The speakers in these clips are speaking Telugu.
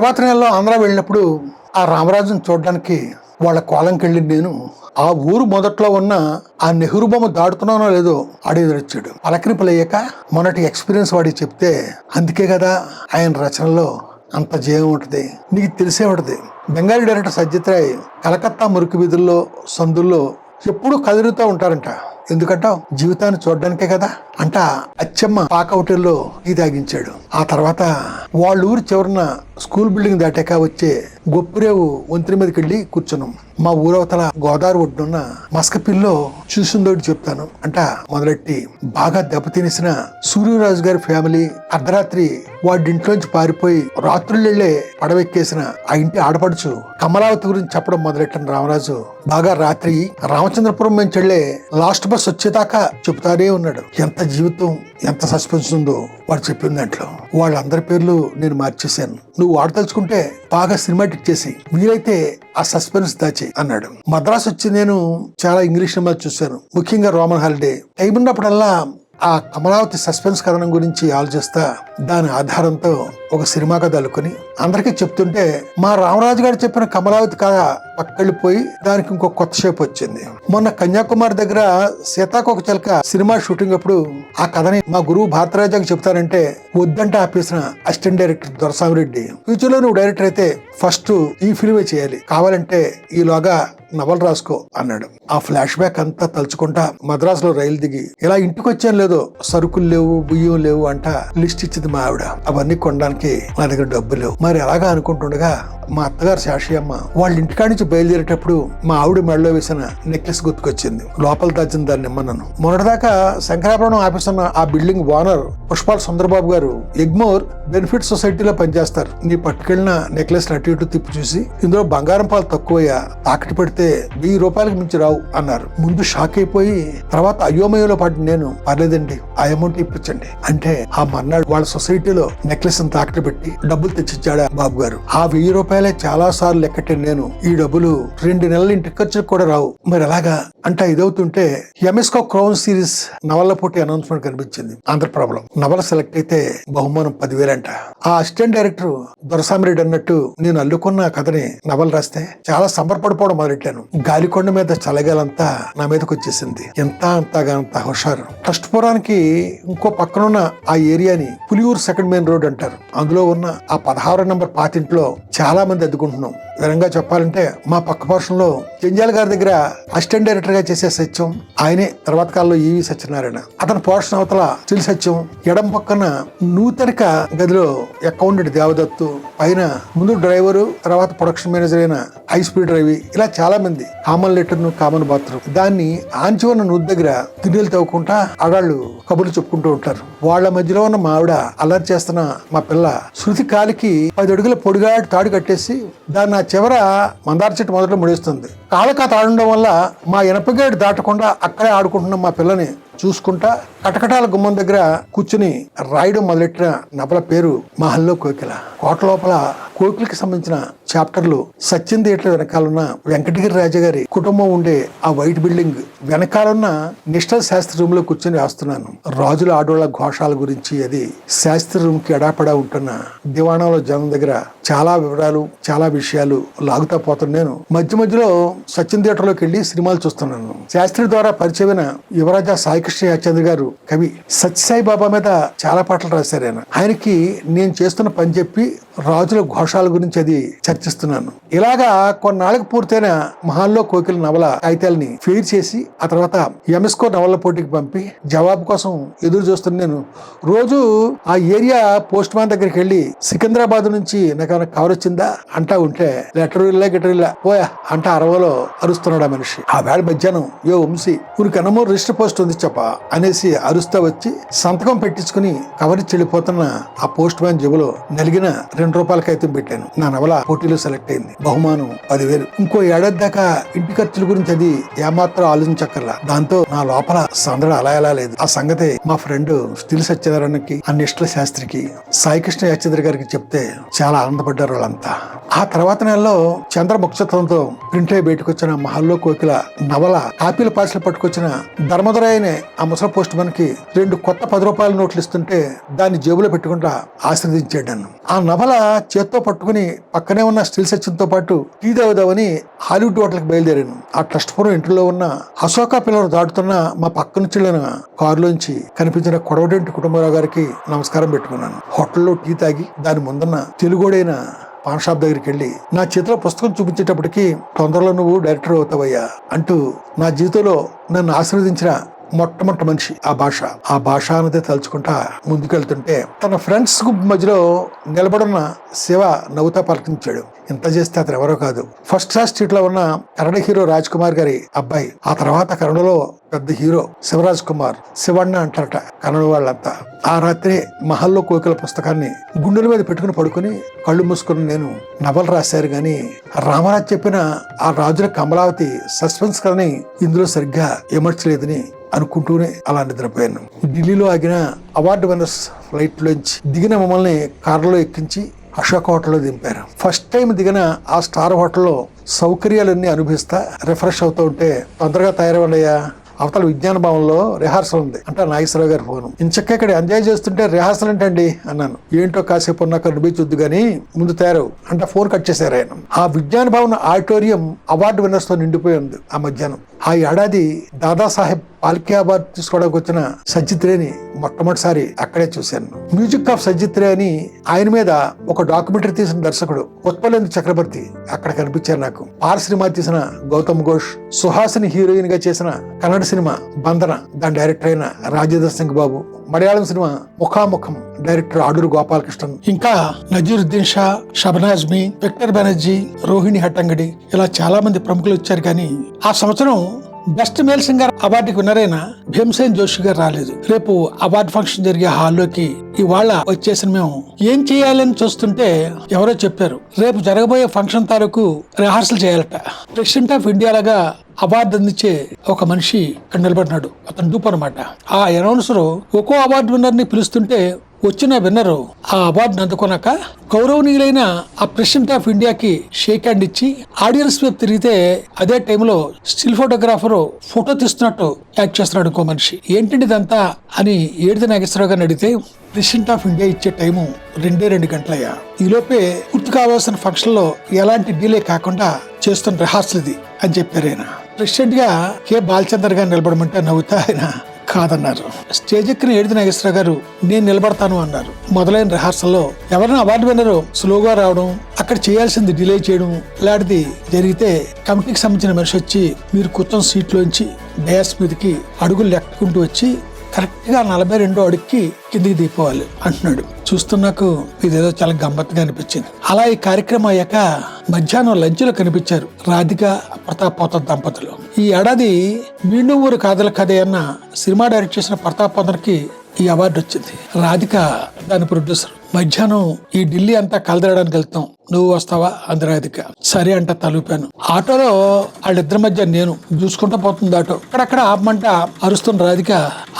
తర్వాత నెలలో ఆంధ్ర వెళ్ళినప్పుడు ఆ రామరాజును చూడడానికి వాళ్ళ కోలంకి వెళ్ళి నేను ఆ ఊరు మొదట్లో ఉన్న ఆ నెహ్రూ బొమ్మ దాడుతున్నానో లేదో ఆడి ఎదురొచ్చాడు మొన్నటి ఎక్స్పీరియన్స్ వాడికి చెప్తే అందుకే కదా ఆయన రచనలో అంత జయం ఉంటుంది. నీకు తెలిసే ఉంటుంది. బెంగాలీ డైరెక్టర్ సత్యత్రాయ్ కలకత్తా మురికి వీధుల్లో సందుల్లో ఎప్పుడూ కదులుతూ ఉంటారంట. ఎందుకంటావు? జీవితాన్ని చూడడానికే కదా? అంట అచ్చమ్మ పాక హోటల్లో టీ తాగించాడు. ఆ తర్వాత వాళ్ళ ఊరు చివరన స్కూల్ బిల్డింగ్ దాటాక వచ్చే గొప్పరేవు వంతెన మీదకి వెళ్ళి కూర్చున్నాం. మా ఊరవతల గోదావరి ఒడ్డున్న మస్కపిల్లో చూసిందోటి చెప్తాను. అంట మొదలెట్టి బాగా దెబ్బతినేసిన సూర్యరాజు గారి ఫ్యామిలీ అర్ధరాత్రి వాడింట్లోంచి పారిపోయి రాత్రులెళ్ళే పడవెక్కేసిన ఆ ఇంటి ఆడపడుచు కమలావతి గురించి చెప్పడం మొదలెట్టిన రామరాజు. బాగా రాత్రి రామచంద్రపురం నుంచి వెళ్ళే లాస్ట్ బస్ వచ్చేదాకా చెప్తానే ఉన్నాడు. ఎంత జీవితం ఎంత సస్పెన్స్ ఉందో వాడు చెప్పిన దాంట్లో. వాళ్ళందరి పేర్లు నేను మార్చేశాను. నువ్వు వాడదలుచుకుంటే బాగా సినిమాటిక్ చేసి వీలైతే ఆ సస్పెన్స్ దాచి అన్నాడు. మద్రాసు వచ్చి నేను చాలా ఇంగ్లీష్ సినిమాలు చూశాను. ముఖ్యంగా రోమన్ హాలిడే. టైం ఉన్నప్పుడల్లా ఆ కమలావతి సస్పెన్స్ కథనం గురించి ఆలోచిస్తా దాని ఆధారంతో ఒక సినిమా కథ అల్లుకొని అందరికీ చెప్తుంటే మా రామరాజు గారు చెప్పిన కమలావతి కథ పక్కళ్ళిపోయి దానికి ఇంకో కొత్త షేప్ వచ్చింది. మొన్న కన్యాకుమారి దగ్గర సీతాకోక చిలక సినిమా షూటింగ్ అప్పుడు ఆ కథని మా గురువు భారతరాజాకి చెప్తానంటే వద్దంటే ఆపేసిన అసిస్టెంట్ డైరెక్టర్ దొరసామిరెడ్డి ఫ్యూచర్లో నువ్వు డైరెక్టర్ అయితే ఫస్ట్ ఈ ఫిల్మే చేయాలి. కావాలంటే ఈలోగా నవలు రాసుకో అన్నాడు. ఆ ఫ్లాష్ బ్యాక్ అంతా తలుచుకుంటా మద్రాసులో రైలు దిగి ఇలా ఇంటికి వచ్చాను లేదో. సరుకులు లేవు బియ్యం లేవు అంట లిస్ట్ ఇచ్చింది మా ఆవిడ. అవన్నీ కొనడానికి నా దగ్గర డబ్బు లేవు. మరి ఎలాగా అనుకుంటుండగా మా అత్తగారు శాషి అమ్మ వాళ్ళ ఇంటికాడి నుంచి బయలుదేరేటప్పుడు మా ఆవిడ మెడలో వేసిన నెక్లెస్ గుర్తుకొచ్చింది. లోపల దాచిన దాన్ని నిమ్మనను మొన్నటిదాకా శంకరాపురం ఆఫీస్ ఉన్న ఆ బిల్డింగ్ ఓనర్ పుష్పాల సుందరబాబు గారు ఎగ్మోర్ బెనిఫిట్ సొసైటీలో పనిచేస్తారు. నీ పట్టుకెళ్ళిన నెక్లెస్ అటు ఇటు తిప్పి చూసి ఇందులో బంగారం పాలు తక్కువయ్యా తాకటి పెడితే వెయ్యి రూపాయలకు మించి రావు అన్నారు. ముందు షాక్ అయిపోయి తర్వాత అయోమయంలో పాటు నేను. పర్లేదండి ఆ అమౌంట్ ఇప్పించండి. అంటే ఆ మర్నాడు వాళ్ళ సొసైటీలో నెక్లెస్ తాకటి పెట్టి డబ్బులు తెచ్చిచ్చాడా బాబు గారు. ఆ వెయ్యి రూపాయలే చాలా సార్లు లెక్కటే నేను. ఈ డబ్బులు రెండు నెలల ఇంటి ఖర్చులకు కూడా రావు. మరి ఎలాగా అంటే ఇదవుతుంటే ఎంఎస్కో క్రౌన్ సిరీస్ నవల పోటీ అనౌన్స్మెంట్ కనిపించింది. ఆంధ్రప్రభలో నవల సెలెక్ట్ అయితే బహుమానం పదివేలంట. ఆ అసిస్టెంట్ డైరెక్టర్ దొరసామిరెడ్డి అన్నట్టు నేను అల్లుకున్న కథని నవలు రాస్తే చాలా సంబరపడిపోవడం మొదలెట్టాను. గాలికొండ మీద చలగాలంతా నా మీదకి వచ్చేసింది. ఎంత అంతగా అంత హుషారు. పురానికి ఇంకో పక్కనున్న ఆ ఏరియాని పులియూరు సెకండ్ మెయిన్ రోడ్ అంటారు. అందులో ఉన్న ఆ పదహారు నంబర్ పాతింట్లో చాలా మంది అద్దుకుంటున్నాం వివరంగా చెప్పాలంటే మా పక్క పోర్షన్లో జంజాల గారి దగ్గర అసిస్టెంట్ డైరెక్టర్గా చేసే సత్యం ఆయనే. తర్వాత కాలంలో ఈవి సత్యనారాయణ. అతని పోషణ అవతల చిలి సత్యం. ఎడం పక్కన నూతనిక గదిలో అకౌంటెంట్ దేవదత్తు. పైన ముందు డ్రైవరు తర్వాత ప్రొడక్షన్ మేనేజర్ అయిన హై స్పీడ్ రవి ఇలా చాలా మంది. కామన్ లెటర్ కామన్ బాత్రూమ్ దాన్ని ఆంచి ఉన్న నూతి దగ్గర గిన్నెలు తవ్వుకుంటా ఆడాళ్ళు కబుర్లు చెప్పుకుంటూ ఉంటారు. వాళ్ళ మధ్యలో ఉన్న మా ఆవిడ అల్లరి చేస్తున్న మా పిల్ల శృతి కాలికి పది అడుగుల పొడిగాడు తాడు కట్టేసి దాన్ని ఆ చివర మందార చెట్టు మొదట ముడేస్తుంది. కాళ్ళకా ఆడడం వల్ల మా ఎనపగేడు దాటకుండా అక్కడే ఆడుకుంటున్న మా పిల్లని చూసుకుంటా కటకటాల గుమ్మం దగ్గర కూర్చుని రాయడం మొదలెట్టిన నవల పేరు మహల్లో కోకిల. కోట లోపల కోకిలకి సంబంధించిన చాప్టర్లు సత్యం థియేటర్ వెనకాలన్న వెంకటగిరి రాజా గారి కుటుంబం ఉండే ఆ వైట్ బిల్డింగ్ వెనకాలన్న నిష్ఠల్ శాస్త్రి రూమ్లో కూర్చొని రాస్తున్నాను. రాజుల ఆడోళ్ళ ఘోషాల గురించి అది శాస్త్రి రూమ్కి ఎడాపడా ఉంటున్న దివాణంలో జనం దగ్గర చాలా వివరాలు చాలా విషయాలు లాగుతా పోతున్నాను నేను. మధ్య మధ్యలో సత్యం థియేటర్లోకి వెళ్ళి సినిమాలు చూస్తున్నాను. శాస్త్రి ద్వారా పరిచయమైన యువరాజా సాయికృష్ణ గారు కవి సత్యసాయి బాబా మీద చాలా పాటలు రాశారు ఆయన. ఆయనకి నేను చేస్తున్న పని చెప్పి రాజుల ఘోషాల గురించి అది చర్చిస్తున్నాను. ఇలాగా కొన్నాళ్ళకి పూర్తయిన మహాల్లో కోకిల నవల కాగితాలని ఫీడ్ చేసి ఆ తర్వాత ఎంఎస్కో నవల పోటీకి పంపి జవాబు కోసం ఎదురు చూస్తున్న నేను రోజు ఆ ఏరియా పోస్ట్ మ్యాన్ దగ్గరికి వెళ్ళి సికింద్రాబాద్ నుంచి నాకు ఏమైనా కవర్ వచ్చిందా? అంటా ఉంటే లెటర్ ఇల్లా గిటర్ ఇల్లా. పోయా అంట అరవలో అరుస్తున్నాడు ఆ మనిషి. ఆ వేళ మధ్యాహ్నం యో వంశీ ఊరికి అన్నమో రిజిస్టర్ పోస్ట్ ఉంది చెప్ప? అనేసి అరుస్తా వచ్చి సంతకం పెట్టించుకుని కవర్ ఇచ్చి వెళ్ళిపోతున్న ఆ పోస్ట్ మ్యాన్ జేబులో నలిగిన రెండు రూపాయల అయితే పెట్టాను. నా నవల పోటీలో సెలెక్ట్ అయింది. బహుమానం పదివేలు. ఇంకో ఏడాది దాకా ఇంటి ఖర్చుల గురించి అది ఏమాత్రం ఆలోచించక్కర్లా. దాంతో నా లోపల సందడ అలా ఎలా లేదు. ఆ సంగతి మా ఫ్రెండ్ స్టిల్ సత్యనారాయణకి ఆ శాస్త్రికి సాయికృష్ణ యాచంద్ర గారికి చెప్తే చాలా ఆనందపడ్డారు వాళ్ళంతా. ఆ తర్వాత నెలలో చంద్ర ముఖ్యత్వంతో ప్రింట్ అయి బయటకు వచ్చిన మహల్లో కోకిల నవల కాపీల పాసలు పట్టుకొచ్చిన ధర్మధరాయనే ఆ ముసలి పోస్ట్ మనకి రెండు కొత్త పది రూపాయల నోట్లు ఇస్తుంటే దాన్ని జేబులో పెట్టుకుంటా ఆశీర్వదించాడు నన్ను. ఆ నవల చేత్తో పట్టుకుని పక్కనే ఉన్న స్టిల్ సచిన్తో పాటు టీ దావుదామని హాలీవుడ్ హోటల్కి బయలుదేరాను. ఆ ట్రస్ట్ పురం ఇంటిలో ఉన్న అశోక పిల్లలు దాటుతున్న మా పక్క నుంచి వెళ్ళిన కారులోంచి కనిపించిన కొడవడంటి కుటుంబరావు గారికి నమస్కారం పెట్టుకున్నాను. హోటల్లో టీ తాగి దాని ముందున్న తెలుగుడైన పాన్ షాప్ దగ్గరికి వెళ్ళి నా చేతిలో పుస్తకం చూపించేటప్పటికి తొందరలో నువ్వు డైరెక్టర్ అవుతావయ్యా అంటూ నా జీవితంలో నన్ను ఆశీర్వదించిన మొట్టమొదటి మనిషి ఆ భాష. ఆ భాష అన్నదే తలుచుకుంటా ముందుకెళ్తుంటే తన ఫ్రెండ్స్ మధ్యలో నిలబడున్న శివ నవ్వుతా పలకించాడు ఇంత చేస్తే అతను ఎవరో కాదు. ఫస్ట్ క్లాస్ స్ట్రీట్లో ఉన్న కన్నడ హీరో రాజ్ కుమార్ గారి అబ్బాయి. ఆ తర్వాత కన్నడలో పెద్ద హీరో శివరాజ్ కుమార్. శివಣ್ణ అంటారట కన్నడ వాళ్ళంతా. ఆ రాత్రి మహల్లో కోకిల పుస్తకాన్ని గుండెల మీద పెట్టుకుని పడుకుని కళ్ళు మూసుకుని నేను నవలు రాశారు గాని రామరాజ్ చెప్పిన ఆ రాజుల కమలావతి సస్పెన్స్ కథని ఇందులో సరిగ్గా విమర్చలేదని అనుకుంటూనే అలా నిద్రపోయాను. ఢిల్లీలో ఆగిన అవార్డు విన్నర్స్ ఫ్లైట్ లోంచి దిగిన మమ్మల్ని కారులో ఎక్కించి అశోక్ హోటల్లో దింపారు. ఫస్ట్ టైం దిగిన ఆ స్టార్ హోటల్లో సౌకర్యాలన్నీ అనుభవిస్తా రిఫ్రెష్ అవుతూ ఉంటే తొందరగా తయారవ్వండియా అవతల విజ్ఞాన భవన్లో రిహార్సల్ ఉంది. అంటే నాగేశ్వరరావు గారి ఫోన్. ఇంచక్క ఇక్కడ ఎంజాయ్ చేస్తుంటే రిహార్సల్ ఏంటండి? అన్నాను. ఏంటో కాసేపు ఉన్నాక అనిపించొద్దు కానీ ముందు తయారు. అంటే ఫోన్ కట్ చేశారు ఆయన. ఆ విజ్ఞాన భవన్ ఆడిటోరియం అవార్డు విన్నర్స్తో నిండిపోయి ఉంది ఆ మధ్యాహ్నం. ఆ ఏడాది దాదాసాహెబ్ పాల్కియాబాద్ తీసుకోవడానికి వచ్చిన సజ్జిత్ రేని మొట్టమొదటిసారి అక్కడే చూశాను. మ్యూజిక్ ఆఫ్ సజ్జిత్ రే అని ఆయన మీద ఒక డాక్యుమెంటరీ తీసిన దర్శకుడు ఉత్పలేందు చక్రవర్తి అక్కడ కనిపించారు నాకు. పార్ సినిమా తీసిన గౌతమ్ ఘోష్ సుహాసిని హీరోయిన్గా చేసిన కన్నడ సినిమా బంధన దాని డైరెక్టర్ అయిన రాజేంద్ర సింగ్ బాబు మలయాళం సినిమా ముఖాముఖం డైరెక్టర్ ఆడూరు గోపాలకృష్ణన్. ఇంకా నజీరుద్దీన్ షా షబనాజ్మి విక్టర్ బెనర్జీ రోహిణి హట్టంగడి ఇలా చాలా మంది ప్రముఖులు వచ్చారు కానీ ఆ సంవత్సరం బెస్ట్ మేల్ సింగర్ అవార్డుకి విన్నరైన భీమసేన్ జోషి గారు రాలేదు. రేపు అవార్డు ఫంక్షన్ జరిగే హాల్లోకి ఇవాళ వచ్చేసిన మేము ఏం చేయాలని చూస్తుంటే ఎవరో చెప్పారు. రేపు జరగబోయే ఫంక్షన్ తాలూకు రిహార్సల్ చేయాలట. ప్రెసిడెంట్ ఆఫ్ ఇండియా లాగా అవార్డు అందించే ఒక మనిషి ఇక్కడ నిలబడినాడు అతను డూప్ అనమాట ఆ అనౌన్సర్ ఒక్కో అవార్డు విన్నర్ని పిలుస్తుంటే వచ్చిన విన్నరు. ఆ అవార్డును అందుకున్నాక గౌరవనీయులైన ఆ ప్రెసిడెంట్ ఆఫ్ ఇండియాకి షేక్ హ్యాండ్ ఇచ్చి ఆడియన్స్ వైపు తిరిగితే అదే టైంలో స్టిల్ ఫోటోగ్రాఫర్ ఫోటో తీస్తున్నట్టు యాక్ట్ చేస్తున్నాడు ఇంకో మనిషి. ఏంటండి ఇదంతా? అని ఏడిది నాగేశ్వరరావు గారిని అడిగితే ప్రెసిడెంట్ ఆఫ్ ఇండియా ఇచ్చే టైము రెండే రెండు గంటలయ్యా. ఈ లోపే పూర్తి కావాల్సిన ఫంక్షన్లో ఎలాంటి డీలే కాకుండా చేస్తున్న రిహార్సల్ ఇది అని చెప్పారు ఆయన. ప్రెసిడెంట్గా బాలచందర్ గారు నిలబడమంటే నవ్వుతా ఆయన. కాదన్నారు. స్టేజ్ ఎక్కిన ఏడిది నాగేశ్వర గారు నేను నిలబడతాను అన్నారు. మొదలైన రిహార్సల్లో ఎవరైనా అవార్డు విన్నరు స్లోగా రావడం అక్కడ చేయాల్సింది డిలే చేయడం లాంటిది జరిగితే కమిటీకి సంబంధించిన మనిషి వచ్చి మీరు కూర్చొని సీట్లోంచి డయాస్ మీదకి అడుగులు లెక్కుంటూ వచ్చి కరెక్ట్గా నలభై రెండో అడుగుకి కిందికి దిగిపోవాలి అంటున్నాడు. చూస్తూ నాకు ఇదేదో చాలా గమ్మత్తుగా అనిపించింది. అలా ఈ కార్యక్రమం అయ్యాక మధ్యాహ్నం లంచ్లో కనిపించారు రాధిక ప్రతాప్ పోత దంపతులు. ఈ ఏడాది మీండు ఊరు కాదల కథ అన్న సినిమా డైరెక్ట్ చేసిన ప్రతాప్ పోతనకి ఈ అవార్డు వచ్చింది. రాధిక దాని ప్రొడ్యూసర్. మధ్యాహ్నం ఈ ఢిల్లీ అంతా కలదడానికి వెళ్తాం. నువ్వు వస్తావా? అంది సరే అంట తలుపాను. ఆటోలో వాళ్ళిద్దరి మధ్య నేను చూసుకుంటా పోతుంది ఆటో. అక్కడక్కడ ఆపమంట అరుస్తున్న రాధిక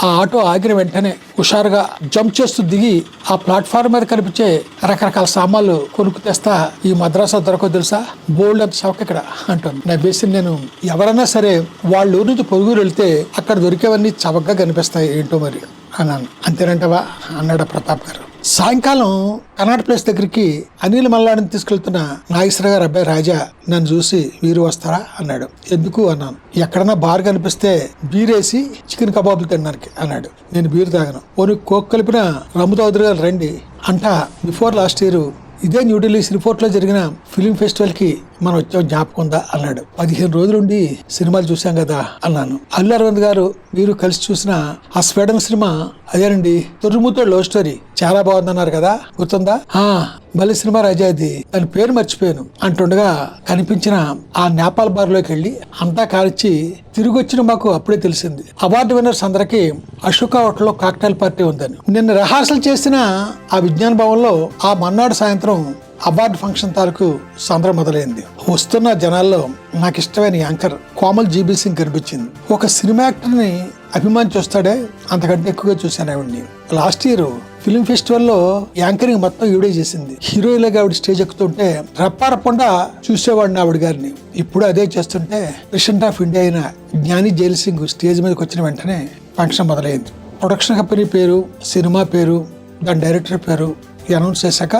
ఆ ఆటో ఆగిన వెంటనే హుషారుగా జంప్ చేస్తూ దిగి ఆ ప్లాట్ఫామ్ మీద కనిపించే రకరకాల సామాన్లు కొనుక్కు తెస్తా ఈ మద్రాసు దొరకో తెలుసా? బోల్డ్ అంత షాక్ ఇక్కడ అంటాను నా బేసి నేను ఎవరైనా సరే వాళ్ళ ఊరు నుంచి పొరుగురు వెళ్తే అక్కడ దొరికేవన్నీ చవకగా కనిపిస్తాయి ఏంటో మరి అన్నాను. అంతేనంటవా? అన్నాడు ప్రతాప్ గారు. సాయంకాలం కర్ణాటక ప్లేస్ దగ్గరికి అనిల్ మల్లాడిని తీసుకెళ్తున్న నాగేశ్వర గారు అబ్బాయి రాజా నన్ను చూసి వీరు వస్తారా? అన్నాడు. ఎందుకు? అన్నాను. ఎక్కడన్నా బార్ కనిపిస్తే బీరేసి చికెన్ కబాబులు తినడానికి అన్నాడు. నేను బీర్ తాగను. ఓని కోక్ కలిపిన రమ్ము చౌదరి గారు రండి. అంట బిఫోర్ లాస్ట్ ఇయర్ ఇదే న్యూఢిల్లీ రిపోర్ట్లో జరిగిన ఫిలిం ఫెస్టివల్కి మనం వచ్చాం జ్ఞాపకం ఉందా? అన్నాడు. పదిహేను రోజులుండి సినిమాలు చూసాం కదా అన్నాను. అల్లు అరవింద్ గారు మీరు కలిసి చూసిన ఆ స్వీడన్ సినిమా అదేనండి తొర్రుముతో లవ్ స్టోరీ. చాలా బాగుందన్నారు కదా గుర్తుందా? ఆ మళ్ళీ సినిమా రాజా అది. దాని పేరు మర్చిపోయాను. అంటుండగా కనిపించిన ఆ నేపాల్ బార్లోకి వెళ్ళి అంతా కాల్చి తిరిగి వచ్చిన మాకు అప్పుడే తెలిసింది. అవార్డు విన్నర్స్ అందరికి అశోక హోటల్లో కాక్టైల్ పార్టీ ఉందని. నిన్న రిహార్సల్ చేసిన ఆ విజ్ఞాన భవన్లో ఆ మన్నాడు సాయంత్రం అవార్డు ఫంక్షన్ తాలూకు సంద్ర మొదలైంది. వస్తున్న జనాల్లో నాకు ఇష్టమైన యాంకర్ కోమల్ జీబీ సింగ్ కనిపించింది. ఒక సినిమా యాక్టర్ని అభిమాని చూస్తాడే అంతకంటే ఎక్కువగా చూశాను ఆవిడ్ని. లాస్ట్ ఇయర్ ఫిలిం ఫెస్టివల్లో యాంకరింగ్ మొత్తం ఈవిడే చేసింది. హీరోయిన్గా ఆవిడ స్టేజ్ ఎక్కుతుంటే రప్పారపకుండా చూసేవాడిని ఆవిడ గారిని. ఇప్పుడు అదే చేస్తుంటే ప్రెసిడెంట్ ఆఫ్ ఇండియా అయిన జ్ఞాని జైల్ సింగ్ స్టేజ్ మీదకి వచ్చిన వెంటనే ఫంక్షన్ మొదలైంది. ప్రొడక్షన్ కంపెనీ పేరు సినిమా పేరు దాని డైరెక్టర్ పేరు అనౌన్స్ చేశాక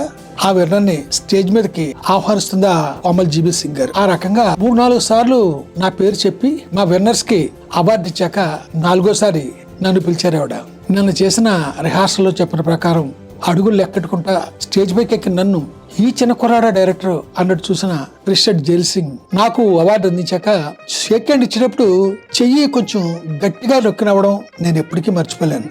ఆ విరణాన్ని స్టేజ్ మీదకి ఆహ్వానిస్తుందా కోమల్ జీబీ సింగ్ గారు? ఆ రకంగా మూడు నాలుగు సార్లు నా పేరు చెప్పి మా విన్నర్స్కి అవార్డు ఇచ్చాక నాలుగోసారి నన్ను పిలిచారు ఆవిడ. నన్ను చేసిన రిహార్సల్లో చెప్పిన ప్రకారం అడుగులు లెక్కెట్టుకుంటా స్టేజ్ పైకి ఎక్కిన నన్ను ఈ చిన్న కుర్రాడ డైరెక్టర్ అన్నట్టు చూసిన ప్రెసిడెంట్ జైల్ సింగ్ నాకు అవార్డు అందించాక షేక్ హ్యాండ్ ఇచ్చినప్పుడు చెయ్యి కొంచెం గట్టిగా నొక్కినవ్వడం నేను ఎప్పటికీ మర్చిపోలేను.